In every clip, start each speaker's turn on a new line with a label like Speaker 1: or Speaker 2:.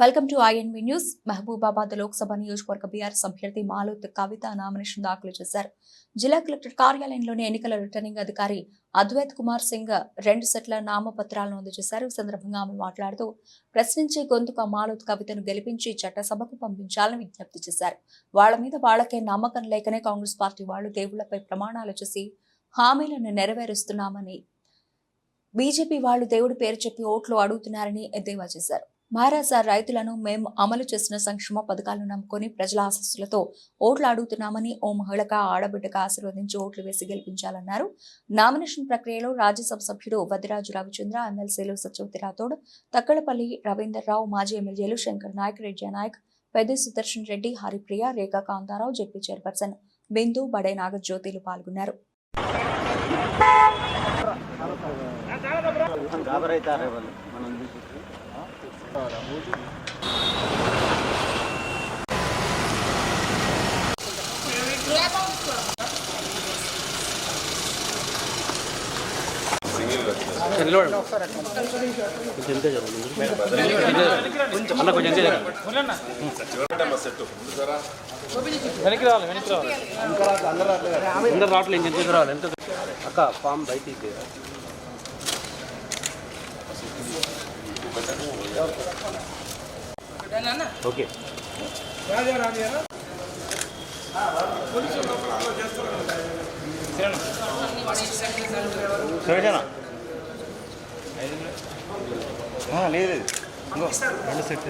Speaker 1: Welcome to INB news Mahabubabad Lok Sabha నియోజకవర్గ BRS అభ్యర్థి Maloth Kavitha nomination దాఖలు చేశారు. జిల్లా కలెక్టర్ కార్యాలయంలోని ఎన్నికల రిటర్నింగ్ అధికారి అద్వైత్ కుమార్ సింగ్ రెండు సెట్ల నామపత్రాలను అందజేశారు. ఈ సందర్భంగా ఆమె మాట్లాడుతూ ప్రశ్నించే గొంతుక మాలోత్ కవితను గెలిపించి చట్టసభకు పంపించాలని విజ్ఞప్తి చేశారు. వాళ్ళ మీద వాళ్ళకే నమ్మకం లేకనే కాంగ్రెస్ పార్టీ వాళ్ళు దేవుళ్ళపై ప్రమాణాలు చేసి హామీలను నెరవేరుస్తున్నామని బీజేపీ వాళ్ళు దేవుడి పేరు చెప్పి ఓట్లు అడుగుతున్నారని ఎద్దేవా చేశారు. మహారాష్ట్ర రైతులను మేము అమలు చేసిన సంక్షేమ పథకాలను నమ్ముకొని ప్రజల ఆశస్సులతో ఓట్లు అడుగుతున్నామని ఓ మహిళగా ఆడబిడ్డగా ఆశీర్వదించి ఓట్లు వేసి గెలిపించాలన్నారు. నామినేషన్ ప్రక్రియలో రాజ్యసభ సభ్యుడు వదిరాజు రవిచంద్ర ఎమ్మెల్సీలు సత్యవతి రాథోడ్ తక్కలపల్లి రవీందర్రావు మాజీ ఎమ్మెల్యేలు శంకర్ నాయక్ రెడ్డి నాయక్ పెద్ద సుదర్శన్ రెడ్డి హరిప్రియ రేఖా కాంతారావు జెపీ చైర్పర్సన్ బిందు బడే నాగజ్యోతిలు పాల్గొన్నారు.
Speaker 2: గాబరైతారే వాళ్ళు మనం చూసి
Speaker 3: అన్న కొంచెం ఎంకరేజ్ వెనక్కి రావాలి వెనక్కి రావాలి అందరు రావట్లేదు ఇంక ఎంకరేజ్ రావాలి ఎంత అక్క ఫామ్ బయట ఇద్దే ఓకే.
Speaker 2: సురేషనా లేదు. ఇంకో
Speaker 3: రెండు సెట్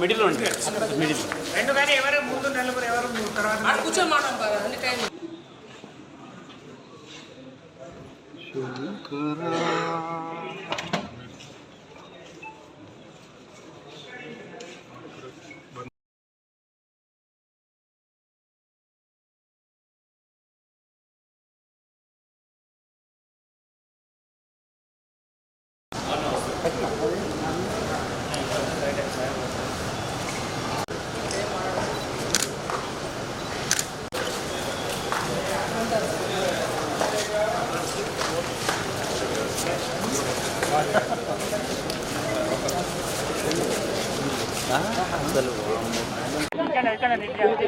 Speaker 3: మిడిల్ ఉండి మిడిల్.
Speaker 4: రెండు కానీ ఎవరు ముందు నలుగురు ఎవరు తర్వాత
Speaker 5: కూర్చోమాట అన్ని టైం.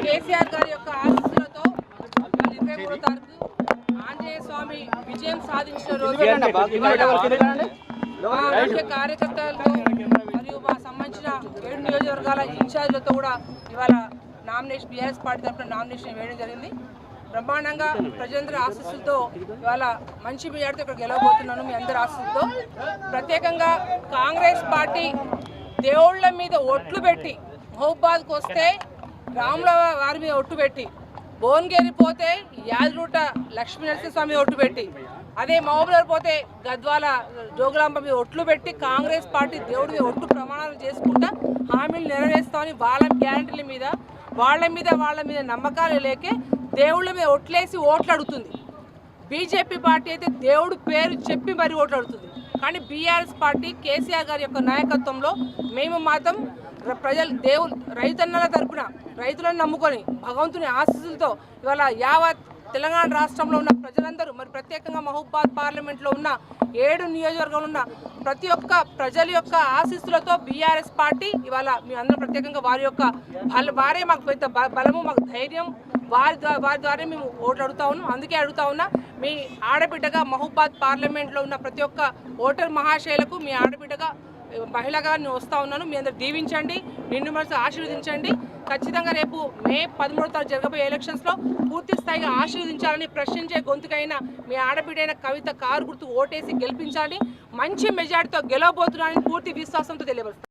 Speaker 5: కేసీఆర్ గారి యొక్క ఆశీస్సులతో ఇరవై మూడో తారీఖు ఆంజనేయ స్వామి విజయం సాధించిన రోజు. మా ముఖ్య కార్యకర్తలతో మరియు మా సంబంధించిన ఏడు నియోజకవర్గాల ఇన్ఛార్జ్లతో కూడా ఇవాళ నామినేషన్ బీఆర్ఎస్ పార్టీ తరఫున నామినేషన్ వేయడం జరిగింది. బ్రహ్మాండంగా ప్రజలందరి ఆశీస్సులతో ఇవాళ మంచి మెజార్టీతో ఇక్కడ గెలవబోతున్నాను మీ అందరి ఆశీస్సులతో. ప్రత్యేకంగా కాంగ్రెస్ పార్టీ దేవుళ్ళ మీద ఒట్లు పెట్టి మహబాద్కి వస్తే రాముల వారి మీద ఒట్టు పెట్టి భువనగిరి పోతే యాదరూట లక్ష్మీ నరసింహస్వామి ఒట్టు పెట్టి అదే మహబూబ్నగర్ పోతే గద్వాల జోగులాంబ మీద ఒట్లు పెట్టి కాంగ్రెస్ పార్టీ దేవుడి మీద ఒట్టు ప్రమాణాలు చేసుకుంటా హామీలు నెరవేరుస్తామని వాళ్ళ గ్యారంటీల మీద వాళ్ళ మీద వాళ్ళ మీద నమ్మకాలు లేకే దేవుళ్ళ మీద ఒట్లేసి ఓట్లు అడుగుతుంది. బీజేపీ పార్టీ అయితే దేవుడు పేరు చెప్పి మరి ఓట్లు అడుగుతుంది కానీ బీఆర్ఎస్ పార్టీ కేసీఆర్ గారి యొక్క నాయకత్వంలో మేము మాత్రం ప్రజలు దేవుడు రైతన్నల తరపున రైతులను నమ్ముకొని భగవంతుని ఆశీస్సులతో ఇవాళ యావత్ తెలంగాణ రాష్ట్రంలో ఉన్న ప్రజలందరూ మరి ప్రత్యేకంగా మహబూబాద్ పార్లమెంట్లో ఉన్న ఏడు నియోజకవర్గంలో ఉన్న ప్రతి ఒక్క ప్రజల యొక్క ఆశీస్సులతో బీఆర్ఎస్ పార్టీ ఇవాళ మీ అందరూ ప్రత్యేకంగా వారి యొక్క బల వారే మాకు పెద్ద బ- బలము మాకు ధైర్యం. వారి ద్వారా వారి ద్వారా మేము ఓట్లు అడుగుతా ఉన్నాం. అందుకే అడుగుతా ఉన్నా మీ ఆడబిడ్డగా మహబూబాద్ పార్లమెంట్లో ఉన్న ప్రతి ఒక్క ఓటర్ మహాశైలకు మీ ఆడబిడ్డగా మహిళగా నేను వస్తూ ఉన్నాను. మీ అందరు దీవించండి నిన్ను మనసు ఆశీర్వదించండి. ఖచ్చితంగా రేపు మే పదమూడో తారీఖు జరగబోయే ఎలక్షన్స్లో పూర్తి స్థాయిగా ఆశీర్వదించాలని ప్రశ్నించే గొంతుకైన మీ ఆడబిడ్డైన కవిత కారు గుర్తు ఓటేసి గెలిపించాలి. మంచి మెజార్టీతో గెలవబోతున్నానని పూర్తి విశ్వాసంతో తెలియపరుస్తాను